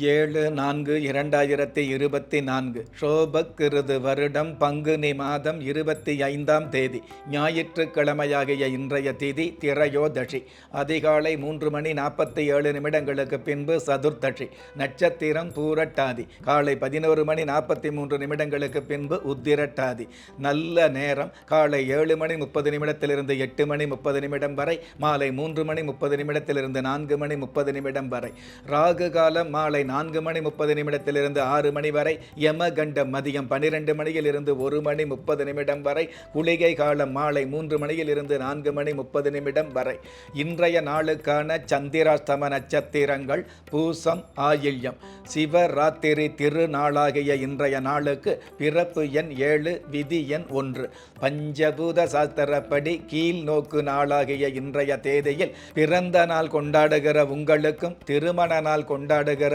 ஏழு நான்கு இரண்டாயிரத்தி இருபத்தி நான்கு. சோபக்கிருது வருடம் பங்குனி மாதம் இருபத்தி ஐந்தாம் தேதி. ஞாயிற்றுக்கிழமையாகிய இன்றைய திதி திரையோதஷி அதிகாலை மூன்று மணி நாற்பத்தி ஏழு நிமிடங்களுக்கு பின்பு சதுர்த்தஷி நட்சத்திரம் பூரட்டாதி. காலை பதினோரு மணி நாற்பத்தி மூன்று நிமிடங்களுக்கு பின்பு உத்திரட்டாதி. நல்ல நேரம். காலை ஏழு மணி முப்பது நிமிடத்திலிருந்து எட்டு மணி முப்பது நிமிடம் வரை. மாலை மூன்று மணி முப்பது நிமிடத்திலிருந்து நான்கு மணி முப்பது நிமிடம் வரை. ராகு காலம் மாலை நான்கு மணி முப்பது நிமிடத்திலிருந்து ஆறு மணி வரை யமகண்டம் மதியம் பன்னிரண்டு மணியிலிருந்து ஒரு மணி முப்பது நிமிடம் வரை குளிகை காலம் மாலை மூன்று மணியிலிருந்து நான்கு மணி முப்பது நிமிடம் வரை. இன்றைய நாளுக்கான சந்திராஸ்தம நட்சத்திரங்கள் பூசம் ஆயில்யம். சிவராத்திரி திருநாளாகிய இன்றைய நாளுக்கு பிறப்பு எண் ஏழு விதி எண் ஒன்று. பஞ்சபூத சாஸ்திரப்படி கீழ் நோக்கு நாளாகிய இன்றைய தேதியில் பிறந்த நாள் கொண்டாடுகிற உங்களுக்கும் திருமண நாள் கொண்டாடுகிற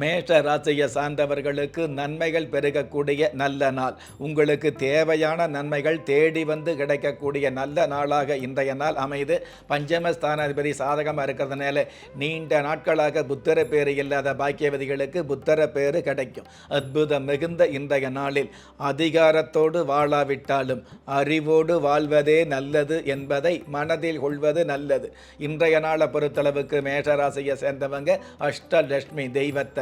மேஷ ராசியை சார்ந்தவர்களுக்கு நன்மைகள் பெருகக்கூடிய நல்ல நாள். உங்களுக்கு தேவையான நன்மைகள் தேடி வந்து கிடைக்கக்கூடிய நல்ல நாளாக இன்றைய நாள் அமைது பஞ்சமஸ்தானாதிபதி சாதகமாக இருக்கிறதுனால நீண்ட நாட்களாக புத்தர பேர் இல்லாத பாக்கியவதிகளுக்கு புத்தர பேர் கிடைக்கும். அற்புதம் மிகுந்த இன்றைய நாளில் அதிகாரத்தோடு வாழாவிட்டாலும் அறிவோடு வாழ்வதே நல்லது என்பதை மனதில் கொள்வது நல்லது. இன்றைய நாளை பொறுத்தளவுக்கு மேஷராசியை சேர்ந்தவங்க அஷ்டலட்சுமி தெய்வத்தை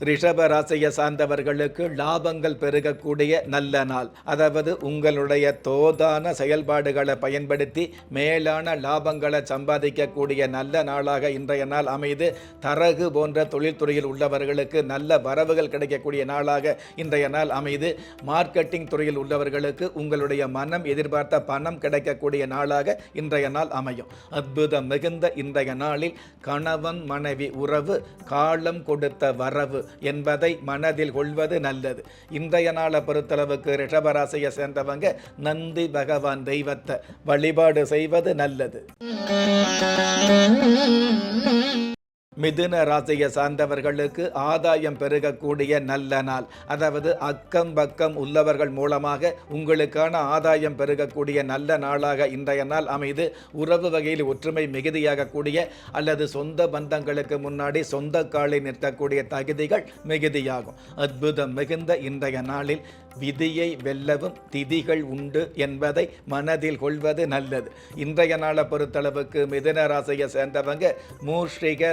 ரிஷபராசியை சார்ந்தவர்களுக்கு லாபங்கள் பெருகக்கூடிய நல்ல நாள். அதாவது உங்களுடைய தோதான செயல்பாடுகளை பயன்படுத்தி மேலான லாபங்களை சம்பாதிக்கக்கூடிய நல்ல நாளாக இன்றைய நாள் அமைது. தரகு போன்ற தொழில்துறையில் உள்ளவர்களுக்கு நல்ல வரவுகள் கிடைக்கக்கூடிய நாளாக இன்றைய நாள் அமைது. மார்க்கெட்டிங் துறையில் உள்ளவர்களுக்கு உங்களுடைய மனம் எதிர்பார்த்த பணம் கிடைக்கக்கூடிய நாளாக இன்றைய நாள் அமையும். அற்புதம் மிகுந்த இன்றைய நாளில் கணவன் மனைவி உறவு காலம் கொடுத்த வரவு. என்பதை மனதில் கொள்வது நல்லது. இன்றைய நாளை பொறுத்தளவுக்கு ரிஷபராசியை சேர்ந்தவங்க நந்தி பகவான் தெய்வத்தை வழிபாடு செய்வது நல்லது. மிதுன ராசியை சார்ந்தவர்களுக்கு ஆதாயம் பெருகக்கூடிய நல்ல நாள். அதாவது அக்கம் பக்கம் உள்ளவர்கள் மூலமாக உங்களுக்கான ஆதாயம் பெருகக்கூடிய நல்ல நாளாக இன்றைய நாள் அமைது. உறவு வகையில் ஒற்றுமை மிகுதியாகக்கூடிய அல்லது சொந்த பந்தங்களுக்கு முன்னாடி சொந்த காலை நிறுத்தக்கூடிய தகுதிகள் மிகுதியாகும். அற்புதம் மிகுந்த இன்றைய நாளில் விதியை வெல்லவும் திதிகள் உண்டு என்பதை மனதில் கொள்வது நல்லது. இன்றைய நாளை பொறுத்தளவுக்கு மிதுன ராசியை சேர்ந்தவங்க மூஷிக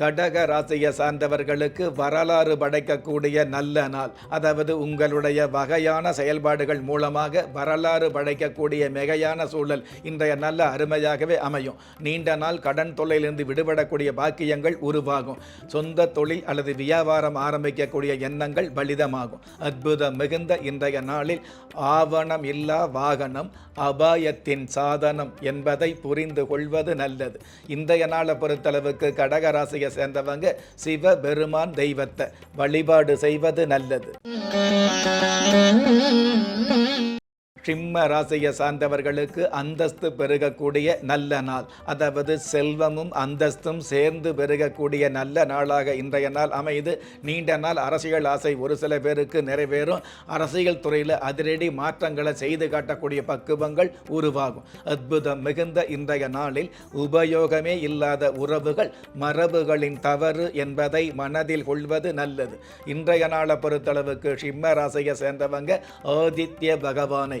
கடக ராசியை சார்ந்தவர்களுக்கு வரலாறு படைக்கக்கூடிய நல்ல நாள். அதாவது உங்களுடைய வகையான செயல்பாடுகள் மூலமாக வரலாறு படைக்கக்கூடிய மிகையான சூழல் இன்றைய நல்ல அருமையாகவே அமையும். நீண்ட நாள் கடன் தொல்லையிலிருந்து விடுபடக்கூடிய பாக்கியங்கள் உருவாகும். சொந்த தொழில் அல்லது வியாபாரம் ஆரம்பிக்கக்கூடிய எண்ணங்கள் பலிதமாகும். அற்புதம் மிகுந்த இன்றைய நாளில் ஆவணம் இல்லா வாகனம் அபாயத்தின் சாதனம் என்பதை புரிந்து கொள்வது நல்லது. இன்றைய நாளை பொறுத்தளவுக்கு கடகராசியை சேர்ந்தவங்க சிவபெருமான் தெய்வத்தை வழிபாடு செய்வது நல்லது. சிம்ம ராசியை சார்ந்தவர்களுக்கு அந்தஸ்து பெருகக்கூடிய நல்ல நாள். அதாவது செல்வமும் அந்தஸ்தும் சேர்ந்து பெருகக்கூடிய நல்ல நாளாக இன்றைய நாள் அமைது நீண்ட நாள் அரசியல் ஆசை ஒரு சில பேருக்கு நிறைவேறும். அரசியல் துறையில் அதிரடி மாற்றங்களை செய்து காட்டக்கூடிய பக்குவங்கள் உருவாகும். அற்புதம் மிகுந்த இன்றைய நாளில் உபயோகமே இல்லாத உறவுகள் மரபுகளின் தவறு என்பதை மனதில் கொள்வது நல்லது. இன்றைய நாளை பொறுத்தளவுக்கு சிம்ம ராசியை சேர்ந்தவங்க ஆதித்ய பகவானை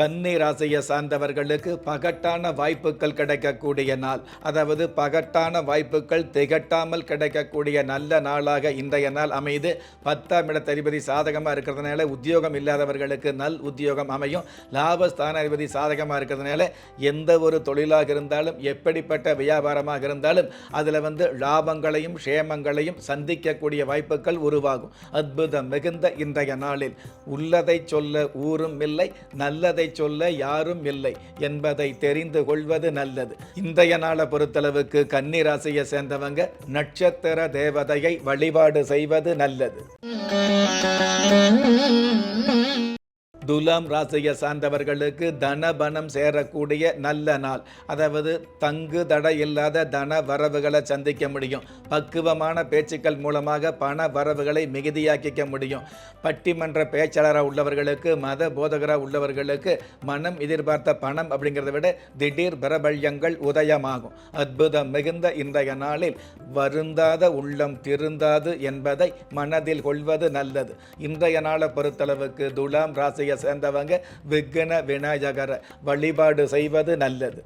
கன்னி ராசியை சார்ந்தவர்களுக்கு பகட்டான வாய்ப்புகள் கிடைக்கக்கூடிய நாள். அதாவது பகட்டான வாய்ப்புகள் திகட்டாமல் கிடைக்கக்கூடிய நல்ல நாளாக இன்றைய நாள் அமைது பத்தாம் இடத்ததிபதி சாதகமாக இருக்கிறதுனால உத்தியோகம் இல்லாதவர்களுக்கு நல் உத்தியோகம் அமையும். லாபஸ்தான அதிபதி சாதகமாக இருக்கிறதுனால எந்த ஒரு தொழிலாக இருந்தாலும் எப்படிப்பட்ட வியாபாரமாக இருந்தாலும் அதில் வந்து லாபங்களையும் க்ஷேமங்களையும் சந்திக்கக்கூடிய வாய்ப்புகள் உருவாகும். அற்புதம் மிகுந்த இன்றைய நாளில். உள்ளதை சொல்ல ஊரும் இல்லை நல்லதை சொல்ல யாரும் இல்லை என்பதை தெரிந்து கொள்வது நல்லது. இன்றைய நாளை பொறுத்தளவுக்கு கன்னி ராசியை சேர்ந்தவங்க நட்சத்திர தேவதையை வழிபாடு செய்வது நல்லது. துலாம் ராசியை சார்ந்தவர்களுக்கு தனபனம் சேரக்கூடிய நல்ல நாள். அதாவது தங்கு தடை இல்லாத தன வரவுகளை சந்திக்க முடியும். பக்குவமான பேச்சுக்கள் மூலமாக பண வரவுகளை மிகுதியாக்கிக்க முடியும். பட்டிமன்ற பேச்சாளராக உள்ளவர்களுக்கு மத போதகராக உள்ளவர்களுக்கு மனம் எதிர்பார்த்த பணம் அப்படிங்கிறத விட திடீர் பிரபல்யங்கள் உதயமாகும். அற்புதம் மிகுந்த இன்றைய நாளில் வருந்தாத உள்ளம் திருந்தாது என்பதை மனதில் கொள்வது நல்லது. இன்றைய நாளை பொறுத்தளவுக்கு துலாம் ராசியை சேர்ந்தவங்க விக்ன விநாயகரை வழிபாடு செய்வது நல்லது.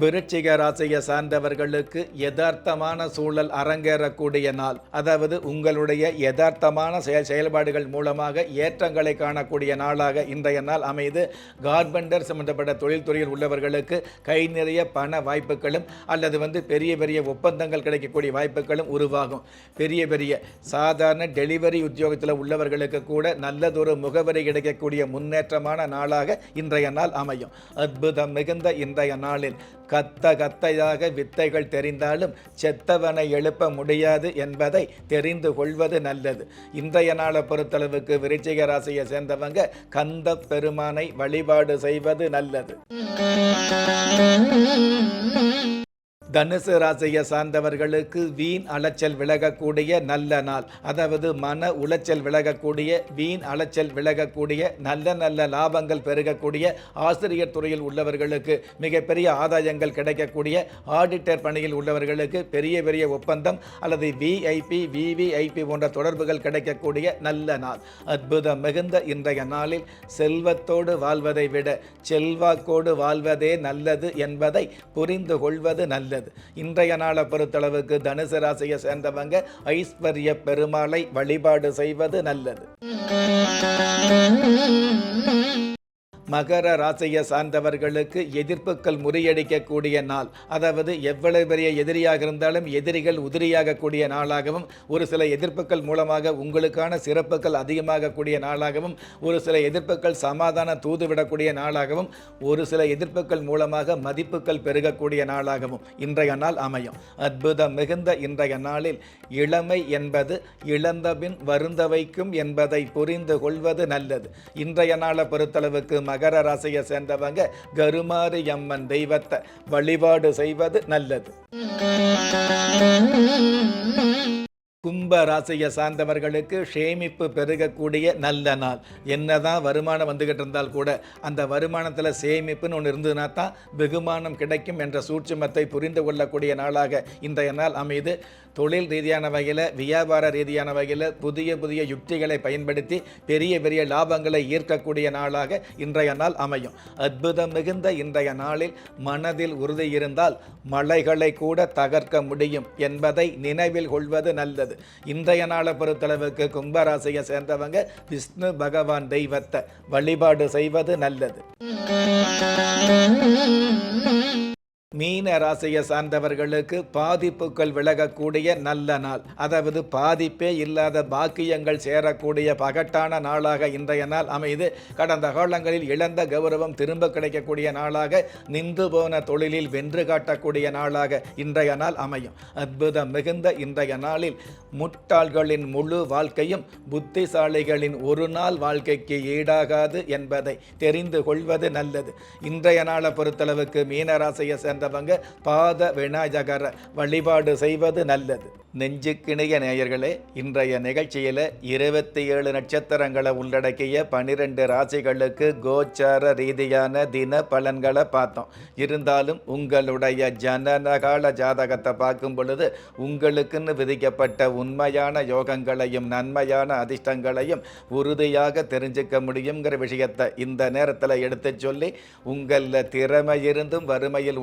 விருச்சிக ராசியை சார்ந்தவர்களுக்கு யதார்த்தமான சூழல் அரங்கேறக்கூடிய நாள். அதாவது உங்களுடைய யதார்த்தமான செயல் செயல்பாடுகள் மூலமாக ஏற்றங்களை காணக்கூடிய நாளாக இன்றைய நாள் அமைது. கார்பெண்டர் சம்பந்தப்பட்ட தொழில்துறையில் உள்ளவர்களுக்கு கை நிறைய பண வாய்ப்புகளும் அல்லது வந்து பெரிய பெரிய ஒப்பந்தங்கள் கிடைக்கக்கூடிய வாய்ப்புகளும் உருவாகும். பெரிய பெரிய சாதாரண டெலிவரி உத்தியோகத்தில் உள்ளவர்களுக்கு கூட நல்லதொரு முகவரி கிடைக்கக்கூடிய முன்னேற்றமான நாளாக இன்றைய நாள் அமையும். அற்புதம் மிகுந்த இன்றைய நாளில் கத்த கத்தையாக வித்தைகள் தெரிந்தாலும் செத்தவனை எழுப்ப முடியாது என்பதை தெரிந்து கொள்வது நல்லது. இன்றைய நாளை பொறுத்தளவுக்கு விருச்சிக ராசியை சேர்ந்தவங்க கந்த பெருமானை வழிபாடு செய்வது நல்லது. தனுசு ராசியை சார்ந்தவர்களுக்கு வீண் அலைச்சல் விலகக்கூடிய நல்ல நாள். அதாவது மன உளைச்சல் விலகக்கூடிய வீண் அலைச்சல் விலகக்கூடிய நல்ல நல்ல லாபங்கள் பெருகக்கூடிய ஆசிரியர் துறையில் உள்ளவர்களுக்கு மிகப்பெரிய ஆதாயங்கள் கிடைக்கக்கூடிய ஆடிட்டர் பணியில் உள்ளவர்களுக்கு பெரிய பெரிய ஒப்பந்தம் அல்லது விஐபி விவிஐபி போன்ற தொடர்புகள் கிடைக்கக்கூடிய நல்ல நாள். அற்புதம் மிகுந்த இன்றைய நாளில் செல்வத்தோடு வாழ்வதை விட செல்வாக்கோடு வாழ்வதே நல்லது என்பதை புரிந்து கொள்வது நல்லது. இன்றைய நாளை பொறுத்தளவுக்கு தனுசு ராசியை சேர்ந்தவங்க ஐஸ்வர்ய பெருமாளை வழிபாடு செய்வது நல்லது. மகர ராசியை சார்ந்தவர்களுக்கு எதிர்ப்புகள் முறியடிக்கக்கூடிய நாள். அதாவது எவ்வளவு பெரிய எதிரியாக இருந்தாலும் எதிரிகள் உதிரியாகக்கூடிய நாளாகவும் ஒரு சில எதிர்ப்புகள் மூலமாக உங்களுக்கான சிறப்புகள் அதிகமாகக்கூடிய நாளாகவும் ஒரு சில எதிர்ப்புகள் சமாதான தூதுவிடக்கூடிய நாளாகவும் ஒரு சில எதிர்ப்புகள் மூலமாக மதிப்புகள் பெருகக்கூடிய நாளாகவும் இன்றைய நாள் அமையும். அற்புதம் மிகுந்த இன்றைய நாளில் இளமை என்பது இழந்தபின் வருந்தவைக்கும் என்பதை புரிந்து கொள்வது நல்லது. இன்றைய நாளை பொறுத்தளவுக்கு மகர ராசியை சேர்ந்தவங்க கருமாரி அம்மன் தெய்வத்தை வழிபாடு செய்வது நல்லது. கும்ப ராசியை சார்ந்தவர்களுக்கு சேமிப்பு பெருகக்கூடிய நல்ல நாள். என்னதான் வருமானம் வந்துகிட்டு இருந்தால் கூட அந்த வருமானத்தில் சேமிப்புன்னு ஒன்று இருந்ததுனா தான் வெகுமானம் கிடைக்கும் என்ற சூட்சுமத்தை புரிந்து கொள்ளக்கூடிய நாளாக இன்றைய நாள் அமைது தொழில் ரீதியான வகையில் வியாபார ரீதியான வகையில் புதிய புதிய யுக்திகளை பயன்படுத்தி பெரிய பெரிய லாபங்களை ஈர்க்கக்கூடிய நாளாக இன்றைய நாள் அமையும். அற்புதம் மிகுந்த இன்றைய நாளில் மனதில் உறுதி இருந்தால் மலைகளை கூட தகர்க்க முடியும் என்பதை நினைவில் கொள்வது நல்லது. இன்றைய நாளை பொறுத்தளவுக்கு கும்பராசியை சேர்ந்தவங்க விஷ்ணு பகவான் தெய்வத்தை வழிபாடு செய்வது நல்லது. மீன ராசியை சார்ந்தவர்களுக்கு பாதிப்புகள் விலகக்கூடிய நல்ல நாள். அதாவது பாதிப்பே இல்லாத பாக்கியங்கள் சேரக்கூடிய பகட்டான நாளாக இன்றைய நாள் அமைது. கடந்த காலங்களில் இழந்த கௌரவம் திரும்ப கிடைக்கக்கூடிய நாளாக நின்று போன தொழிலில் வென்று காட்டக்கூடிய நாளாக இன்றைய நாள் அமையும். அற்புதம் மிகுந்த இன்றைய நாளில் முட்டாள்களின் முழு வாழ்க்கையும் புத்திசாலிகளின் ஒரு நாள் வாழ்க்கைக்கு ஈடாகாது என்பதை தெரிந்து கொள்வது நல்லது. இன்றைய நாளை பொறுத்தளவுக்கு மீனராசியை சேர்ந்தவங்க பாத விநாயகரை வழிபாடு செய்வது நல்லது. நெஞ்சுக்கிணைய நேயர்களே இன்றைய நிகழ்ச்சியில் இருபத்தி ஏழு நட்சத்திரங்களை உள்ளடக்கிய பனிரெண்டு ராசிகளுக்கு கோச்சார ரீதியான தின பலன்களை பார்த்தோம். இருந்தாலும் உங்களுடைய ஜனநகால ஜாதகத்தை பார்க்கும் பொழுது உங்களுக்குன்னு விதிக்கப்பட்ட உண்மையான யோகங்களையும் நன்மையான அதிர்ஷ்டங்களையும் உறுதியாக தெரிஞ்சுக்க முடியுங்கிற விஷயத்தை இந்த நேரத்தில் எடுத்து சொல்லி உங்களில் திறமை இருந்தும் வறுமையில்